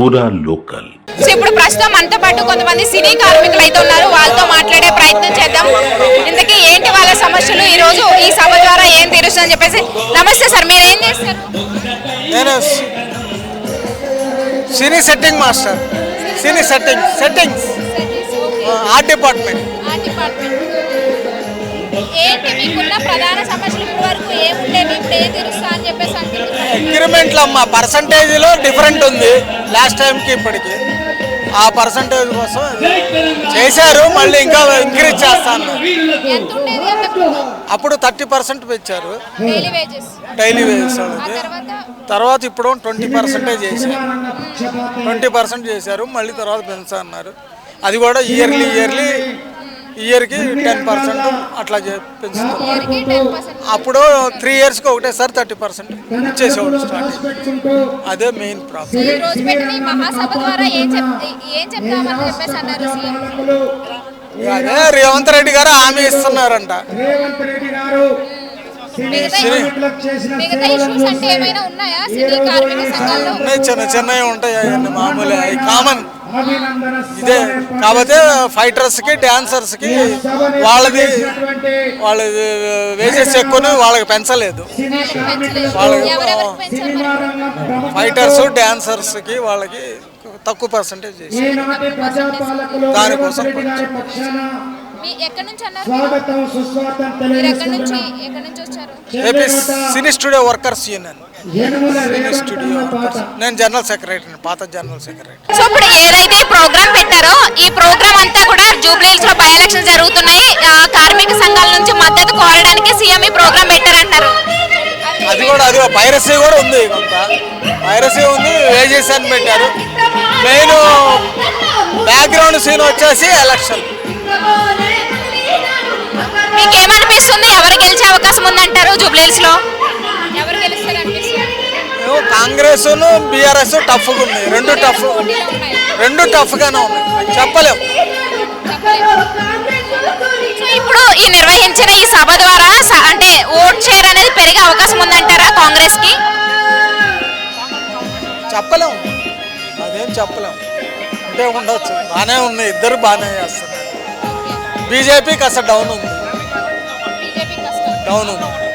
పూరా లోకల్ ఇప్పుడు ప్రస్తుతం అంతా పాటు కొంతమంది సినీ కార్మికులు అయితే ఉన్నారు. వాళ్ళతో మాట్లాడే ప్రయత్నం చేద్దాం. ఇంతకీ ఏంటి వాళ్ళ సమస్యలు? ఈ రోజు ఈ సభ ద్వారా ఏం తీరుస్తుందని చెప్పేసి నమస్తే సార్ మీరు ఏం చేస్తారు? Cine setting master. Cine setting setting art department. Art department. ఏంటి మీకున్న ప్రధాన సమస్యలు వరకు ఏముండేవి ఇప్పుడు ఏం తీరుస్తా అని చెప్పేసి అమ్మ పర్సంటేజ్లో డిఫరెంట్ ఉంది లాస్ట్ టైంకి ఇప్పటికి. ఆ పర్సంటేజ్ కోసం చేశారు మళ్ళీ ఇంకా ఇంక్రీజ్ చేస్తాను. ఎంత ఉండేది అంతకు అప్పుడు థర్టీ పర్సెంట్ పెంచారు. డైలీ వేజెస్ డైలీ తర్వాత? తర్వాత ఇప్పుడు ట్వంటీ పర్సెంటేజ్ చేశారు. ట్వంటీ పర్సెంట్ చేశారు మళ్ళీ తర్వాత పెంచా అన్నారు. అది కూడా ఇయర్లీ ఇయర్లీ ఇయర్కి టెన్ పర్సెంట్ అట్లా పర్సెంట్. అప్పుడు త్రీ ఇయర్స్కి ఒకటేసారి థర్టీ పర్సెంట్ ఇచ్చేసేవాడు స్టార్టింగ్ అదే మెయిన్ ప్రాబ్లం. అదే రేవంత్ రెడ్డి గారు హామీ ఇస్తున్నారంట. చిన్న చిన్నవి ఉంటాయి అవన్నీ మామూలే. అవి కామన్. ఇదే కాకపోతే ఫైటర్స్కి డాన్సర్స్కి వాళ్ళది వాళ్ళది వేజెస్ ఎక్కువ వాళ్ళకి పెంచలేదు వాళ్ళకి? ఫైటర్స్ డాన్సర్స్కి వాళ్ళకి తక్కువ పర్సంటేజ్ చేసి దానికోసం మీ ఎక్కడి నుంచి అన్నారు మీరు? ఎక్కడి నుంచి ఎక్కడి నుంచి వచ్చారు? AP cine studio workers union. Cine studio workers. నేను జనరల్ సెక్రటరీ పాత జనరల్ సెక్రటరీ. సో ఇప్పుడు ఏదైతే ప్రోగ్రామ్ పెట్టారో ఈ ప్రోగ్రామ్ అంతా కూడా జూబ్లీహిల్స్లో బై ఎలక్షన్ జరుగుతున్నాయి. ఆ, కార్మిక సంఘాల నుంచి మద్దతు కోరడానికి సీఎం ఈ ప్రోగ్రామ్ పెట్టారంటారు. అది కూడా అది పైరసీ కూడా ఉంది కొంత పైరసీ ఉంది వేజెస్ అని పెట్టారు. మెయిన్ బ్యాక్గ్రౌండ్ సీన్ వచ్చేసి ఎలక్షన్ మీకు ఏమనిపిస్తుంది ఎవరు గెలిచే అవకాశం ఉందంటారు జూబ్లీహిల్స్లో ఎవరు గెలుస్తారు అనిపిస్తుంది కాంగ్రెస్ బీఆర్ఎస్ టఫ్గా ఉంది రెండు టఫ్ రెండు టఫ్గానే ఉన్నాయి. చెప్పలేం సో ఇప్పుడు ఈ నిర్వహించిన ఈ సభ ద్వారా అంటే ఓట్ షేర్ అనేది పెరిగే అవకాశం ఉందంటారా కాంగ్రెస్కి చెప్పలేం అదేం చెప్పలేం అంటే ఉండొచ్చు. బాగానే ఉన్నాయి. ఇద్దరు బాగానే చేస్తున్నారు. బీజేపీ కాస్త డౌన్ ఉంది. బీజేపీ కష్టం డౌన్ ఉంది